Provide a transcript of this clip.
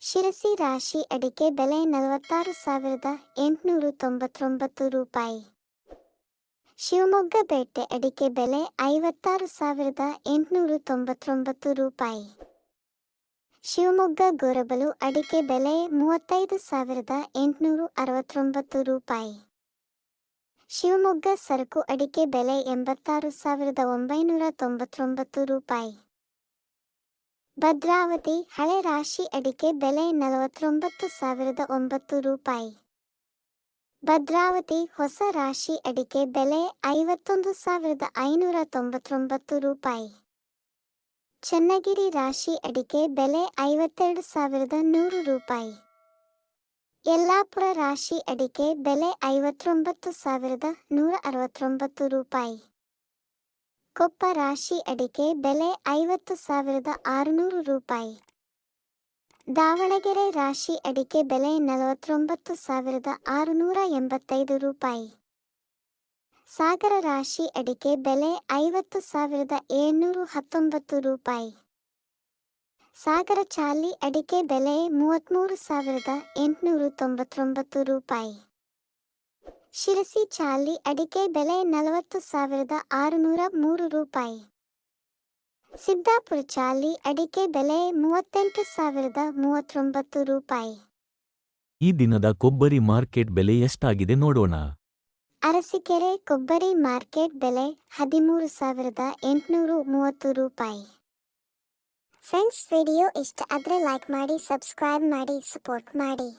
ಶಿರಸಿ ರಾಶಿ ಅಡಿಕೆ ಬೆಲೆ ನಲವತ್ತಾರು ಸಾವಿರದ ಎಂಟುನೂರು ತೊಂಬತ್ತೊಂಬತ್ತು ರೂಪಾಯಿ. ಶಿವಮೊಗ್ಗ ಬೇಟೆ ಅಡಿಕೆ ಬೆಲೆ ಐವತ್ತಾರು ಸಾವಿರದ ಎಂಟುನೂರು ತೊಂಬತ್ತೊಂಬತ್ತು ರೂಪಾಯಿ. ಶಿವಮೊಗ್ಗ ಗೊರಬಲು ಅಡಿಕೆ ಬೆಲೆ ಮೂವತ್ತೈದು ಸಾವಿರದ ಎಂಟುನೂರು ಅರವತ್ತೊಂಬತ್ತು ರೂಪಾಯಿ. ಶಿವಮೊಗ್ಗ ಸರಕು ಅಡಿಕೆ ಬೆಲೆ ಎಂಬತ್ತಾರು ಸಾವಿರದ ಒಂಬೈನೂರ ತೊಂಬತ್ತೊಂಬತ್ತು ರೂಪಾಯಿ. ಭದ್ರಾವತಿ ಹಳೆ ರಾಶಿ ಅಡಿಕೆ ಬೆಲೆ ನಲವತ್ತೊಂಬತ್ತು ಸಾವಿರದ ಒಂಬತ್ತು ರೂಪಾಯಿ. ಭದ್ರಾವತಿ ಹೊಸ ರಾಶಿ ಅಡಿಕೆ ಬೆಲೆ ಐವತ್ತೊಂದು ಸಾವಿರದ ಐನೂರ ತೊಂಬತ್ತೊಂಬತ್ತು ರೂಪಾಯಿ. ಚನ್ನಗಿರಿ ರಾಶಿ ಅಡಿಕೆ ಬೆಲೆ ಐವತ್ತೆರಡು ಸಾವಿರದ ನೂರು ರೂಪಾಯಿ. ಯಲ್ಲಾಪುರ ರಾಶಿ ಅಡಿಕೆ ಬೆಲೆ ಐವತ್ತೊಂಬತ್ತು ಸಾವಿರದ ನೂರ ಅರವತ್ತೊಂಬತ್ತು ರೂಪಾಯಿ. ಕೊಪ್ಪ ರಾಶಿ ಅಡಿಕೆ ಬೆಲೆ ಐವತ್ತು ಸಾವಿರದ ಆರುನೂರು ರೂಪಾಯಿ. ದಾವಣಗೆರೆ ರಾಶಿ ಅಡಿಕೆ ಬೆಲೆ ನಲವತ್ತೊಂಬತ್ತು ಸಾವಿರದ ಆರುನೂರ ಎಂಬತ್ತೈದು ರೂಪಾಯಿ. ಸಾಗರ ರಾಶಿ ಅಡಿಕೆ ಬೆಲೆ ಐವತ್ತು ಸಾವಿರದ ಏಳ್ನೂರು ಹತ್ತೊಂಬತ್ತು ರೂಪಾಯಿ. ಸಾಗರ ಚಾಲಿ ಅಡಿಕೆ ಬೆಲೆ ಮೂವತ್ತ್ಮೂರು ಸಾವಿರದ ಎಂಟುನೂರು ತೊಂಬತ್ತೊಂಬತ್ತು ರೂಪಾಯಿ. ಶಿರಸಿ ಚಾಲಿ ಅಡಿಕೆ ಬೆಲೆ ನಲವತ್ತು ಸಾವಿರದ ಆರುನೂರ ಮೂರು ರೂಪಾಯಿ. ಸಿದ್ದಾಪುರ ಚಾಲಿ ಅಡಿಕೆ ಬೆಲೆ ಮೂವತ್ತೆಂಟು ಸಾವಿರದ ಮೂವತ್ತೊಂಬತ್ತು ರೂಪಾಯಿ. ಈ ದಿನದ ಕೊಬ್ಬರಿ ಮಾರ್ಕೆಟ್ ಬೆಲೆ ಎಷ್ಟಾಗಿದೆ ನೋಡೋಣ. ಅರಸಿಕೆರೆ ಕೊಬ್ಬರಿ ಮಾರ್ಕೆಟ್ ಬೆಲೆ ಹದಿಮೂರು ಸಾವಿರದ ಎಂಟುನೂರು ಮೂವತ್ತು ರೂಪಾಯಿ. ಫ್ರೆಂಡ್ಸ್ ವಿಡಿಯೋ ಇಷ್ಟ ಆದರೆ ಲೈಕ್ ಮಾಡಿ ಸಬ್ಸ್ಕ್ರೈಬ್ ಮಾಡಿ ಸಪೋರ್ಟ್ ಮಾಡಿ.